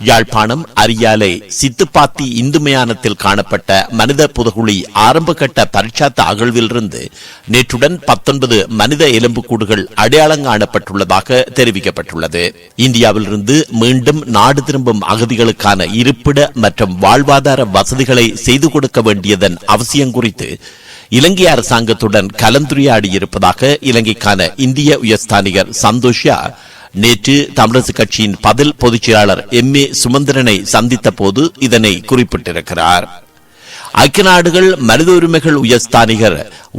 யாழ்ப்பாணம் அரியாலை சித்துப்பாத்தி இந்து மயானத்தில் காணப்பட்ட மனித புதகுழி ஆரம்பகட்ட பரிட்சாத்த அகழ்விலிருந்து நேற்றுடன் பத்தொன்பது மனித எலும்புக்கூடுகள் அடையாளம் காணப்பட்டுள்ளதாக தெரிவிக்கப்பட்டுள்ளது. இந்தியாவிலிருந்து மீண்டும் நாடு திரும்பும் அகதிகளுக்கான இருப்பிட மற்றும் வாழ்வாதார வசதிகளை செய்து கொடுக்க வேண்டியதன் அவசியம் குறித்து இலங்கை அரசாங்கத்துடன் கலந்துரையாடியிருப்பதாக இலங்கைக்கான இந்திய உயர்ஸ்தானிகர் சந்தோஷா நேற்று தமிழரசு கட்சியின் பதில் பொதுச் செயலாளர் எம் ஏ சுமந்திரனை சந்தித்த போது இதனை குறிப்பிட்டிருக்கிறார். ஐக்கிய நாடுகள் மனித உரிமைகள் உயர்ஸ்தானிகர்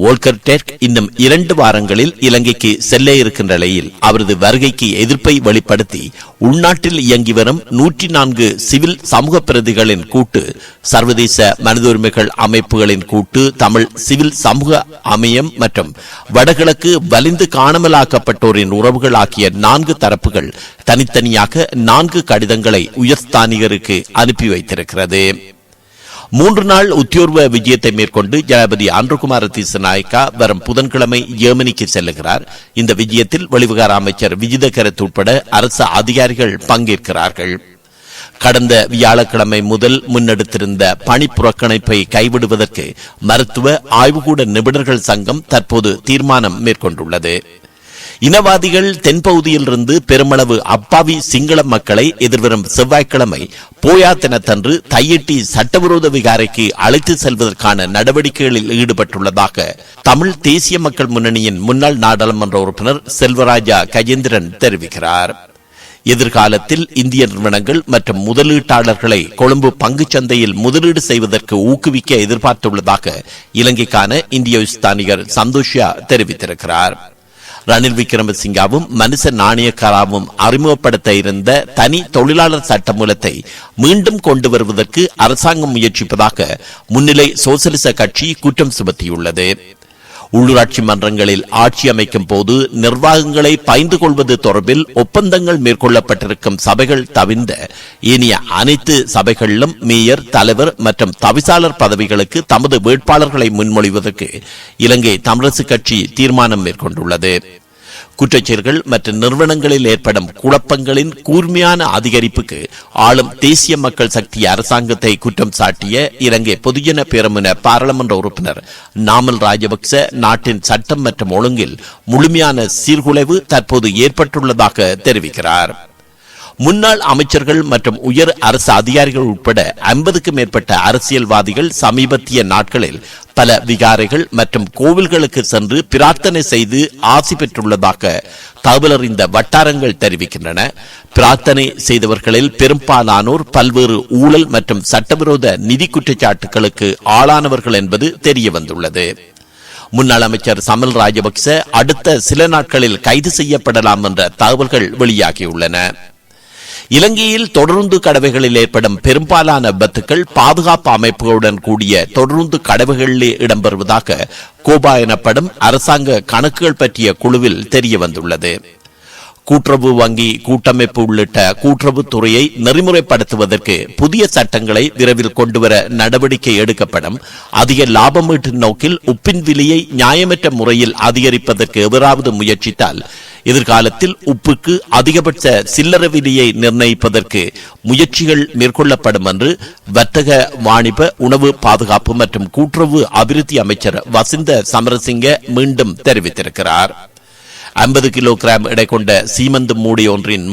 ஓல்கர் டெர்க் இன்னும் இரண்டு வாரங்களில் இலங்கைக்கு செல்ல இருக்கின்ற நிலையில் அவரது வருகைக்கு எதிர்ப்பை வெளிப்படுத்தி உள்நாட்டில் இயங்கி வரும் நூற்றி நான்கு சிவில் சமூக பிரதிகளின் கூட்டு சர்வதேச மனித உரிமைகள் அமைப்புகளின் கூட்டு தமிழ் சிவில் சமூக அமையம் மற்றும் வடகிழக்கு வலிந்து காணாமலாக்கப்பட்டோரின் உறவுகள் ஆகிய நான்கு தரப்புகள் தனித்தனியாக நான்கு கடிதங்களை உயர்ஸ்தானிகருக்கு அனுப்பி வைத்திருக்கிறது. மூன்று நாள் உத்தியோர்வ விஜயத்தை மேற்கொண்டு ஜனாபதி ஆண்ட்ருகுமார தீசநாயக்கா வரும் புதன்கிழமை ஜெர்மனிக்கு செல்லுகிறார். இந்த விஜயத்தில் வெளிவிகார அமைச்சர் விஜித கரத் உட்பட அரசு அதிகாரிகள் பங்கேற்கிறார்கள். கடந்த வியாழக்கிழமை முதல் முன்னெடுத்திருந்த பணி புறக்கணிப்பை கைவிடுவதற்கு மருத்துவ ஆய்வுகூட நிபுணர்கள் சங்கம் தற்போது தீர்மானம் மேற்கொண்டுள்ளது. இனவாதிகள் தென்பகுதியிலிருந்து பெருமளவு அப்பாவி சிங்கள மக்களை எதிர்வரும் செவ்வாய்க்கிழமை போயா தினத்தன்று தையிட்டி சட்டவிரோத விகாரைக்கு அழைத்து செல்வதற்கான நடவடிக்கைகளில் ஈடுபட்டுள்ளதாக தமிழ் தேசிய மக்கள் முன்னணியின் முன்னாள் நாடாளுமன்ற உறுப்பினர் செல்வராஜா கஜேந்திரன் தெரிவிக்கிறார். எதிர்காலத்தில் இந்திய நிறுவனங்கள் மற்றும் முதலீட்டாளர்களை கொழும்பு பங்குச் சந்தையில் முதலீடு செய்வதற்கு ஊக்குவிக்க எதிர்பார்த்துள்ளதாக இலங்கைக்கான இந்திய ஸ்தானிகர் சந்தோஷியா தெரிவித்திருக்கிறார். ரணில் விக்ரமசிங்காவும் மனுஷ நாணயக்காராவும் அறிமுகப்படுத்த இருந்த தனி தொழிலாளர் சட்டமூலத்தை மீண்டும் கொண்டு வருவதற்கு அரசாங்கம் முயற்சிப்பதாக முன்னிலை சோசலிச கட்சி குற்றம் சுமத்தியுள்ளது. உள்ளூராட்சி மன்றங்களில் ஆட்சி அமைக்கும் போது நிர்வாகங்களை பயந்து கொள்வது தொடர்பில் ஒப்பந்தங்கள் மேற்கொள்ளப்பட்டிருக்கும் சபைகள் தவிர்ந்த இனிய அனைத்து சபைகளிலும் மேயர் தலைவர் மற்றும் தவிசாளர் பதவிகளுக்கு தமது வேட்பாளர்களை முன்மொழிவதற்கு இலங்கை தமிழரசு கட்சி தீர்மானம் மேற்கொண்டுள்ளது. குற்றச்செயல்கள் மற்றும் நிறுவனங்களில் ஏற்படும் குழப்பங்களின் கூர்மையான அதிகரிப்புக்கு ஆளும் தேசிய மக்கள் சக்தி அரசாங்கத்தை குற்றம் சாட்டிய இலங்கை பொதுஜன பேரமுன பாராளுமன்ற உறுப்பினர் நாமல் ராஜபக்ச நாட்டின் சட்டம் மற்றும் ஒழுங்கில் முழுமையான சீர்குலைவு தற்போது ஏற்பட்டுள்ளதாக தெரிவிக்கிறார். முன்னாள் அமைச்சர்கள் மற்றும் உயர் அரசு அதிகாரிகள் உட்பட ஐம்பதுக்கும் மேற்பட்ட அரசியல்வாதிகள் சமீபத்திய நாட்களில் பல விகாரைகள் மற்றும் கோவில்களுக்கு சென்று பிரார்த்தனை செய்து ஆசி பெற்றுள்ளதாக தகவலறிந்த வட்டாரங்கள் தெரிவிக்கின்றன. பிரார்த்தனை செய்தவர்களில் பெரும்பாலானோர் பல்வேறு ஊழல் மற்றும் சட்டவிரோத நிதி குற்றச்சாட்டுகளுக்கு ஆளானவர்கள் என்பது தெரிய வந்துள்ளது முன்னாள் அமைச்சர் சமல் ராஜபக்ச அடுத்த சில நாட்களில் கைது செய்யப்படலாம் என்ற தகவல்கள் வெளியாகியுள்ளன. இலங்கையில் தொடர்ந்து கடவைகளில் ஏற்படும் பெரும்பாலான விபத்துக்கள் பாதுகாப்பு அமைப்புகளுடன் கூடிய தொடர்ந்து கடவைகளிலே இடம்பெறுவதாக கோபா எனப்படும் அரசாங்க கணக்குகள் பற்றிய குழுவில் தெரிய வந்துள்ளது கூட்டுறவு வங்கி கூட்டமைப்பு உள்ளிட்ட கூட்டுறவு துறையை நெறிமுறைப்படுத்துவதற்கு புதிய சட்டங்களை விரைவில் கொண்டுவர நடவடிக்கை எடுக்கப்படும். அதிக லாபம் நோக்கில் உப்பின் விலையை நியாயமற்ற முறையில் அதிகரிப்பதற்கு எவராவது முயற்சித்தால் எதிர்காலத்தில் உப்புக்கு அதிகபட்ச சில்லறை விலையை நிர்ணயிப்பதற்கு முயற்சிகள் மேற்கொள்ளப்படும் என்று வர்த்தக வாணிப உணவு பாதுகாப்பு மற்றும் கூட்டுறவு அபிவிருத்தி அமைச்சர் வசிந்த சமரசிங்க மீண்டும் தெரிவித்திருக்கிறார். ஐம்பது கிலோகிராம் எடை கொண்ட சீமந்து மூடி ஒன்றின்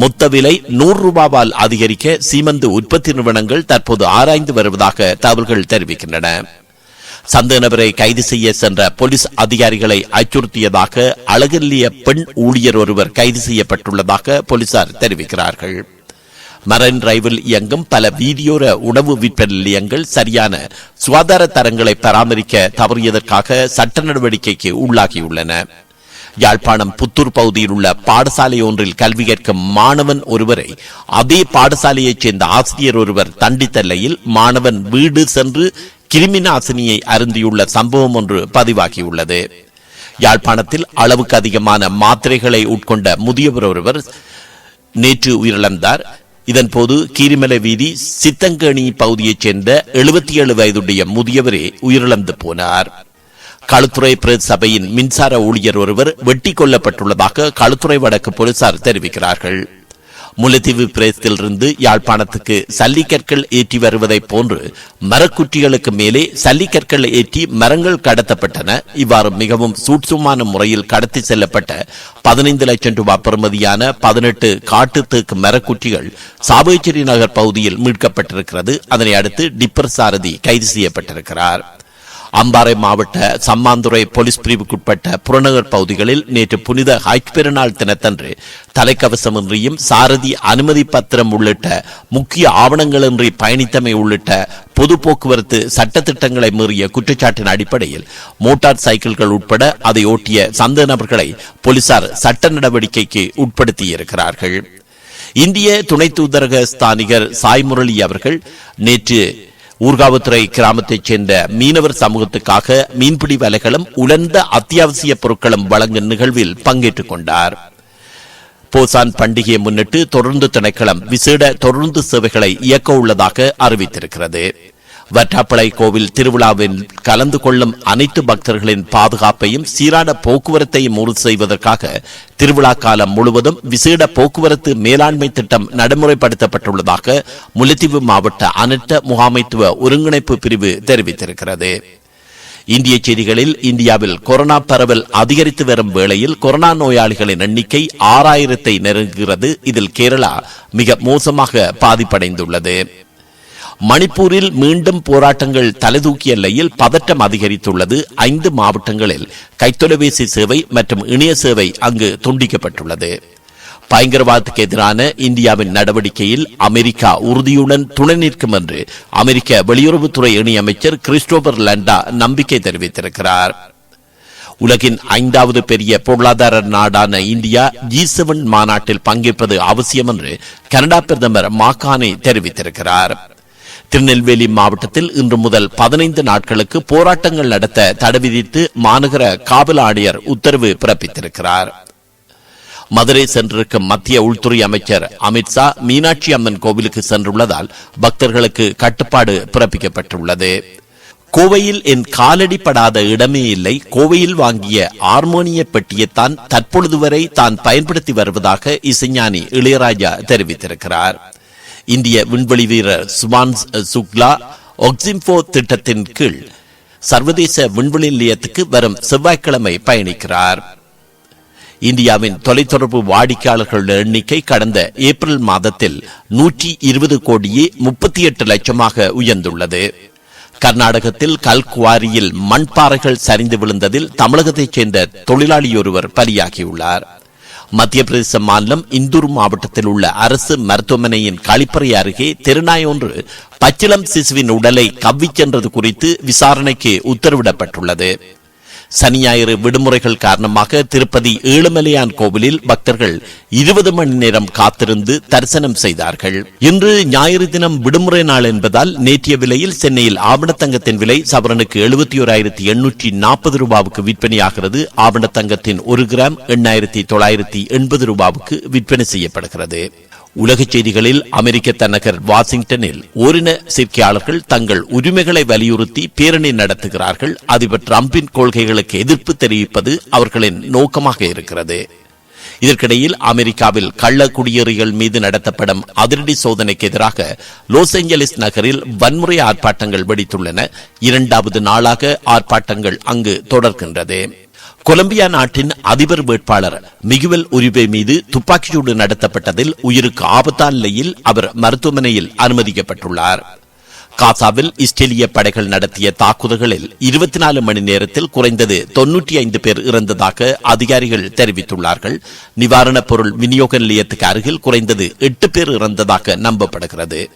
மொத்த விலை நூறு ரூபாவால் அதிகரிக்க சீமந்து உற்பத்தி நிறுவனங்கள் தற்போது ஆராய்ந்து வருவதாக தகவல்கள் தெரிவிக்கின்றன. சந்தேக நபரை கைது செய்ய சென்ற போலீஸ் அதிகாரிகளை அச்சுறுத்தியதாக அழகில்லிய பெண் ஊழியர் ஒருவர் கைது செய்யப்பட்டுள்ளதாக போலீசார் தெரிவிக்கிறார்கள். மரைன் டிரைவில் இயங்கும் பல வீதியோர உணவு விற்பனை நிலையங்கள் சரியான சுகாதார தரங்களை பராமரிக்க தவறியதற்காக சட்ட நடவடிக்கைக்கு உள்ளாகியுள்ளன. யாழ்ப்பாணம் புத்தூர் பகுதியில் உள்ள பாடசாலை ஒன்றில் கல்வி கற்கும் மாணவன் ஒருவரை அதே பாடசாலையைச் சேர்ந்த ஆசிரியர் ஒருவர் தண்டித்தல்லையில் மாணவன் வீடு சென்று கிருமி நாசினியை அருந்தியுள்ள சம்பவம் ஒன்று பதிவாகியுள்ளது. யாழ்ப்பாணத்தில் அளவுக்கு அதிகமான மாத்திரைகளை உட்கொண்ட முதியவர் ஒருவர் நேற்று உயிரிழந்தார். இதன்போது கீரிமலை வீதி சித்தங்கேணி பகுதியைச் சேர்ந்த எழுபத்தி ஏழு வயதுடைய முதியவரே உயிரிழந்து போனார். களுத்துறை பிரதேச சபையின் மின்சார ஊழியர் ஒருவர் வெட்டி கொல்லப்பட்டுள்ளதாக களுத்துறை வடக்கு போலீசார் தெரிவிக்கிறார்கள். முல்லைத்தீவு பிரதேசத்திலிருந்து யாழ்ப்பாணத்துக்கு சல்லிக்கற்கள் ஏற்றி வருவதைப் போன்று மரக்குற்றிகளுக்கு மேலே சல்லிக்கற்கள் ஏற்றி மரங்கள் கடத்தப்பட்டன. இவ்வாறு மிகவும் சூட்சுமான முறையில் கடத்தி செல்லப்பட்ட பதினைந்து லட்சம் ரூபாய் பெறுமதியான பதினெட்டு காட்டுத்தேக்கு மரக்குற்றிகள் சாபேச்சேரி நகர் பகுதியில் மீட்கப்பட்டிருக்கிறது. அதனை அடுத்து டிப்பர் சாரதி கைது செய்யப்பட்டிருக்கிறார். அம்பாறை மாவட்ட சம்மாந்துறை போலீஸ் பிரிவுக்குட்பட்ட புறநகர் பகுதிகளில் நேற்று புனித ஹஜ் பெருநாள் தினத்தன்று தலைக்கவசமின்றியும் சாரதி அனுமதி பத்திரம் உள்ளிட்ட முக்கிய ஆவணங்களின்றி பயணித்தமை உள்ளிட்ட பொது போக்குவரத்து சட்டத்திட்டங்களை மீறிய குற்றச்சாட்டின் அடிப்படையில் மோட்டார் சைக்கிள்கள் உட்பட அதை ஓட்டிய சந்த நபர்களை போலீசார் சட்ட நடவடிக்கைக்கு உட்படுத்தியிருக்கிறார்கள். இந்திய துணை தூதரக ஸ்தானிகர் சாய் முரளி அவர்கள் நேற்று ஊர்காவுத்துறை கிராமத்தைச் சேர்ந்த மீனவர் சமூகத்துக்காக மீன்பிடி வலைகளும் உலர்ந்த அத்தியாவசிய பொருட்களும் வழங்கும் நிகழ்வில் பங்கேற்றுக் கொண்டார். போசான் பண்டிகையை முன்னிட்டு தொடர்ந்து திணைக்களம் விசேட தொடர்ந்து சேவைகளை இயக்க உள்ளதாக அறிவித்திருக்கிறது. வட்டாப்பளை கோவில் திருவிழாவில் கலந்து கொள்ளும் அனைத்து பக்தர்களின் பாதுகாப்பையும் சீரான போக்குவரத்தையும் உறுதி செய்வதற்காக திருவிழா காலம் முழுவதும் விசேட போக்குவரத்து மேலாண்மை திட்டம் நடைமுறைப்படுத்தப்பட்டுள்ளதாக முல்லைத்தீவு மாவட்ட அனட்ட முகாமைத்துவ ஒருங்கிணைப்பு பிரிவு தெரிவித்திருக்கிறது. இந்திய செய்திகளில் இந்தியாவில் கொரோனா பரவல் அதிகரித்து வரும் வேளையில் கொரோனா நோயாளிகளின் எண்ணிக்கை ஆறாயிரத்தை நெருங்குகிறது. இதில் கேரளா மிக மோசமாக பாதிப்படைந்துள்ளது. மணிப்பூரில் மீண்டும் போராட்டங்கள் தலைதூக்கிய நிலையில் பதற்றம் அதிகரித்துள்ளது ஐந்து மாவட்டங்களில் கைத்தொலைபேசி சேவை மற்றும் இணைய சேவை அங்கு துண்டிக்கப்பட்டுள்ளது பயங்கரவாதத்துக்கு எதிரான இந்தியாவின் நடவடிக்கையில் அமெரிக்கா உறுதியுடன் துணை நிற்கும் என்று அமெரிக்க வெளியுறவுத்துறை இணையமைச்சர் கிறிஸ்டோபர் லண்டா நம்பிக்கை தெரிவித்திருக்கிறார் உலகின் ஐந்தாவது பெரிய பொருளாதார நாடான இந்தியா ஜி செவன் மாநாட்டில் பங்கேற்பது அவசியம் என்று கனடா பிரதமர் மாகானே தெரிவித்திருக்கிறார் திருநெல்வேலி மாவட்டத்தில் இன்று முதல் பதினைந்து நாட்களுக்கு போராட்டங்கள் நடத்த தடை விதித்து மாநகர காவல் ஆணையர் உத்தரவு பிறப்பித்திருக்கிறார். மதுரை சென்றிருக்கும் மத்திய உள்துறை அமைச்சர் அமித்ஷா மீனாட்சி அம்மன் கோவிலுக்கு சென்றுள்ளதால் பக்தர்களுக்கு கட்டுப்பாடு பிறப்பிக்கப்பட்டுள்ளது. கோவையில் என் காலடிப்படாத இடமே இல்லை. கோவையில் வாங்கிய ஹார்மோனிய பெட்டியைத்தான் தற்பொழுது வரை தான் பயன்படுத்தி வருவதாக இசைஞானி இளையராஜா தெரிவித்திருக்கிறார். இந்திய விண்வெளி வீரர் சுமான் சுக்லா ஒக்சிம்போ திட்டத்தின் கீழ் சர்வதேச விண்வெளி நிலையத்துக்கு வரும் செவ்வாய்க்கிழமை பயணிக்கிறார். இந்தியாவின் தொலைத்தொடர்பு வாடிக்கையாளர்கள் எண்ணிக்கை கடந்த ஏப்ரல் மாதத்தில் நூற்றி இருபது கோடியே முப்பத்தி எட்டு லட்சமாக உயர்ந்துள்ளது. கர்நாடகத்தில் கல்குவாரியில் மண்பாறைகள் சரிந்து விழுந்ததில் தமிழகத்தைச் சேர்ந்த தொழிலாளியொருவர் பலியாகியுள்ளார். மத்திய பிரதேச மாநிலம் இந்தூர் மாவட்டத்தில் உள்ள அரசு மருத்துவமனையின் கழிப்பறை அருகே திருநாய் ஒன்று பச்சிளம் சிசுவின் உடலை கவ்விச் சென்றது குறித்து விசாரணைக்கு உத்தரவிடப்பட்டுள்ளது. சனி ஞாயிறு விடுமுறைகள் காரணமாக திருப்பதி ஏழுமலையான் கோவிலில் பக்தர்கள் இருபது மணி நேரம் காத்திருந்து தரிசனம் செய்தார்கள். இன்று ஞாயிறு தினம் விடுமுறை நாள் என்பதால் நேற்றைய விலையில் சென்னையில் ஆவணத்தங்கத்தின் விலை சவரனுக்கு எழுபத்தி ஓராயிரத்தி எண்ணூற்றி நாற்பது ரூபாவுக்கு விற்பனையாகிறது. ஆவணத்தங்கத்தின் ஒரு கிராம் எண்ணாயிரத்தி தொள்ளாயிரத்தி எண்பது ரூபாவுக்கு விற்பனை செய்யப்படுகிறது. உலகச் செய்திகளில் அமெரிக்க தலைநகர் வாஷிங்டனில் ஓரின சேர்க்கையாளர்கள் தங்கள் உரிமைகளை வலியுறுத்தி பேரணி நடத்துகிறார்கள். அதிபர் டிரம்பின் கொள்கைகளுக்கு எதிர்ப்பு தெரிவிப்பது அவர்களின் நோக்கமாக இருக்கிறது. இதற்கிடையில் அமெரிக்காவில் கள்ள குடியேறிகள் மீது நடத்தப்படும் அதிரடி சோதனைக்கு எதிராக லாஸ் ஏஞ்சலிஸ் நகரில் வன்முறை ஆர்ப்பாட்டங்கள் வெடித்துள்ளன. இரண்டாவது நாளாக ஆர்ப்பாட்டங்கள் அங்கு தொடர்கின்றது. கொலம்பியா நாட்டின் அதிபர் வேட்பாளர் மிகுவல் உரிமை மீது துப்பாக்கிச்சூடு நடத்தப்பட்டதில் உயிருக்கு ஆபத்தான நிலையில் அவர் மருத்துவமனையில் அனுமதிக்கப்பட்டுள்ளார். காசாவில் இஸ்ரேலிய படைகள் நடத்திய தாக்குதல்களில் இருபத்தி நாலு மணி நேரத்தில் குறைந்தது தொன்னூற்றி ஐந்து பேர் இறந்ததாக அதிகாரிகள் தெரிவித்துள்ளார்கள். நிவாரணப் பொருள் விநியோக நிலையத்துக்கு அருகில் குறைந்தது எட்டு பேர் இறந்ததாக நம்பப்படுகிறது.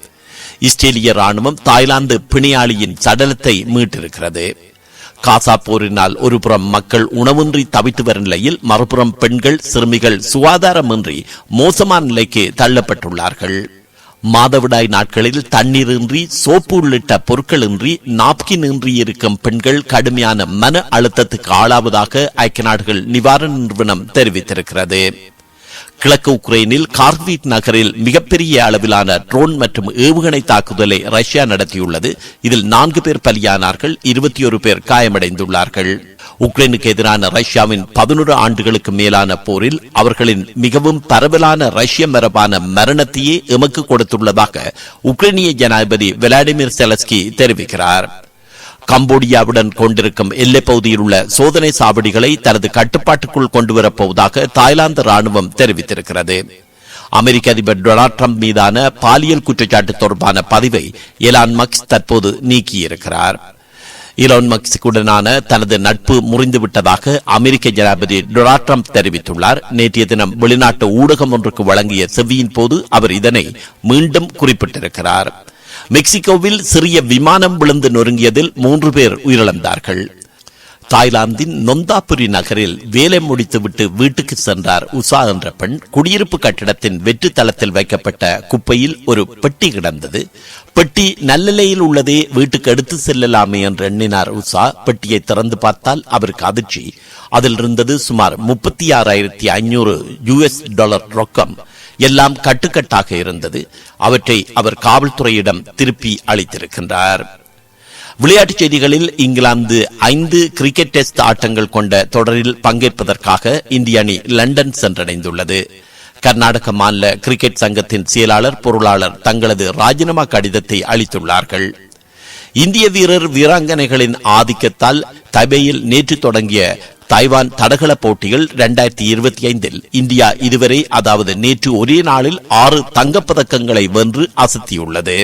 இஸ்ரேலிய ராணுவம் தாய்லாந்து பிணியாளியின் சடலத்தை மீட்டிருக்கிறது. காசா போரினால் ஒருபுறம் மக்கள் உணவின்றி தவித்து வரும் நிலையில் மறுபுறம் பெண்கள் சிறுமிகள் சுகாதாரமின்றி மோசமான நிலைக்கு தள்ளப்பட்டுள்ளார்கள். மாதவிடாய் நாட்களில் தண்ணீரின்றி சோப்பு உள்ளிட்ட பொருட்களின்றி நாப்கின் இன்றி இருக்கும் பெண்கள் கடுமையான மன அழுத்தத்துக்கு ஆளாவதாக ஐக்கிய நாடுகள் நிவாரண நிறுவனம் தெரிவித்திருக்கிறது. கிழக்கு உக்ரைனில் கார்வீட் நகரில் மிகப்பெரிய அளவிலான ட்ரோன் மற்றும் ஏவுகணை தாக்குதலை ரஷ்யா நடத்தியுள்ளது. இதில் நான்கு பேர் பலியானார்கள் இருபத்தி ஒரு பேர் காயமடைந்துள்ளார்கள். உக்ரைனுக்கு எதிரான ரஷ்யாவின் பதினொரு ஆண்டுகளுக்கு மேலான போரில் அவர்களின் மிகவும் பரவலான ரஷ்ய மரபான மரணத்தையே எமக்கு கொடுத்துள்ளதாக உக்ரைனிய ஜனாதிபதி விளாடிமிர் செலஸ்கி தெரிவிக்கிறார். கம்போடியாவுடன் கொண்டிருக்கும் எல்லைப் பகுதியில் உள்ள சோதனை சாவடிகளை தனது கட்டுப்பாட்டுக்குள் கொண்டு வரப்போவதாக தாய்லாந்து ராணுவம் தெரிவித்திருக்கிறது. அமெரிக்க அதிபர் டொனால்ட் ட்ரம்ப் மீதான பாலியல் குற்றச்சாட்டு தொடர்பான பதிவை எலான் மக்ஸ் தற்போது நீக்கியிருக்கிறார். இலான் மக்ஸுடனான தனது நட்பு முறிந்துவிட்டதாக அமெரிக்க ஜனாதிபதி டொனால்ட் ட்ரம்ப் தெரிவித்துள்ளார். நேற்றைய தினம் வெளிநாட்டு ஊடகம் ஒன்றுக்கு வழங்கிய செவ்வியின் போது அவர் இதனை மீண்டும் குறிப்பிட்டிருக்கிறார். மெக்சிகோவில் சிறிய விமானம் விழுந்து நொறுங்கியதில் மூன்று பேர் உயிரிழந்தார்கள். தாய்லாந்தின் நொந்தாபுரி நகரில் வேலை முடித்துவிட்டு வீட்டுக்கு சென்றார் உஷா என்ற பெண். குடியிருப்பு கட்டிடத்தின் வெற்று தளத்தில் வைக்கப்பட்ட குப்பையில் ஒரு பெட்டி கிடந்தது. பெட்டி நல்லநிலையில் உள்ளதே வீட்டுக்கு எடுத்து செல்லலாமே என்று எண்ணினார் உஷா. பெட்டியை திறந்து பார்த்தால் அவருக்கு அதிர்ச்சி. அதில் இருந்தது சுமார் முப்பத்தி ஆறாயிரத்தி ஐநூறு யுஎஸ் டாலர் ரொக்கம். எல்லாம் கட்டுக்கட்டாக இருந்தது. அவற்றை அவர் காவல்துறையிடம் திருப்பி அளித்திருக்கின்றார். விளையாட்டுச் செய்திகளில் இங்கிலாந்து ஐந்து கிரிக்கெட் டெஸ்ட் ஆட்டங்கள் கொண்ட தொடரில் பங்கேற்பதற்காக இந்திய அணி லண்டன் சென்றடைந்துள்ளது. கர்நாடக மாநில கிரிக்கெட் சங்கத்தின் செயலாளர் பொருளாளர் தங்களது ராஜினாமா கடிதத்தை அளித்துள்ளார்கள். இந்திய வீரர் வீராங்கனைகளின் ஆதிக்கத்தால் தபையில் நேற்று தொடங்கிய தாய்வான் தடகள போட்டிகள் இரண்டாயிரத்தி இருபத்தி ஐந்தில் இந்தியா இதுவரை அதாவது நேற்று ஒரே நாளில் ஆறு தங்கப்பதக்கங்களை வென்று அசத்தியுள்ளது.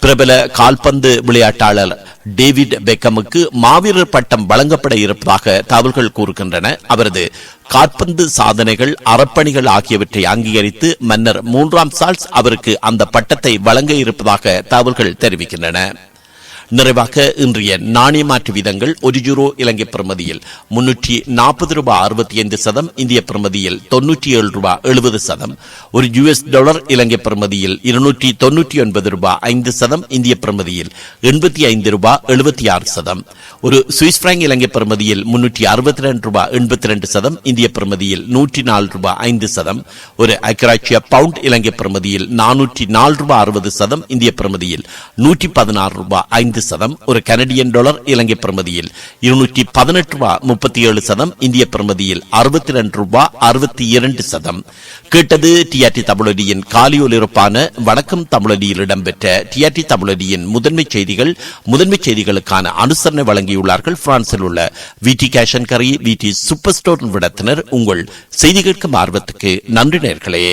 பிரபல கால்பந்து விளையாட்டாளர் டேவிட் பெக்கமுக்கு மாவீரர் பட்டம் வழங்கப்பட இருப்பதாக தகவல்கள் கூறுகின்றன. அவரது கால்பந்து சாதனைகள் அறப்பணிகள் ஆகியவற்றை அங்கீகரித்து மன்னர் மூன்றாம் சால்ஸ் அவருக்கு அந்த பட்டத்தை வழங்க இருப்பதாக தகவல்கள் தெரிவிக்கின்றன. நிறைவாக இன்றைய நாணய மாற்று வீதங்கள் ஒரு யூரோ இலங்கை பிரமதியில் முன்னூற்றி நாற்பது ரூபாய் அறுபத்தி ஐந்து சதம் இந்திய பிரமதியில் தொன்னூற்றி ஏழு ரூபாய் எழுபது சதம். ஒரு யுஎஸ் டாலர் இலங்கை பிரமதியில் இருநூற்றி தொன்னூற்றி ஒன்பது ரூபாய் ஐந்து சதம் இந்திய பிரமதியில் எண்பத்தி ஐந்து ரூபாய் எழுபத்தி ஆறு சதம். ஒரு சுவிஸ் பிராங்க் இலங்கை பிரமதியில் முன்னூற்றி அறுபத்தி ரெண்டு ரூபாய் எண்பத்தி ரெண்டு சதம் இந்திய பிரமதியில் நூற்றி நாலு ரூபாய் ஐந்து சதம். ஒரு ஐக்கராட்சிய பவுண்ட் இலங்கை பிரமதியில் நானூற்றி நாலு ரூபாய் அறுபது சதம் இந்திய பிரமதியில் நூற்றி பதினாறு ரூபாய் ஐந்து சதம் ஒரு கனடியன் டாலர் இலங்கை பிரமதியில் இருநூற்றி பதினெட்டு ரூபாய் முப்பத்தி ஏழு சதம் இந்திய பிரமதியில் அறுபத்தி ரெண்டு ரூபாய் அறுபத்தி இரண்டு சதம். கேட்டது டிஆர்டி தமிழொலியின் காலியொலிருப்பான வணக்கம் தமிழொலியில் இடம்பெற்ற டிஆர்டி தமிழொலியின் முதன்மை செய்திகள் முதன்மை செய்திகளுக்கான அனுசரணை வழங்கியுள்ளார்கள் பிரான்சில் உள்ள விடி கேஷன் கரி விடி சூப்பர் ஸ்டோர் விடத்தினர். உங்கள் செய்தி கேட்கும் ஆர்வத்துக்கு நன்றி நேர்களே.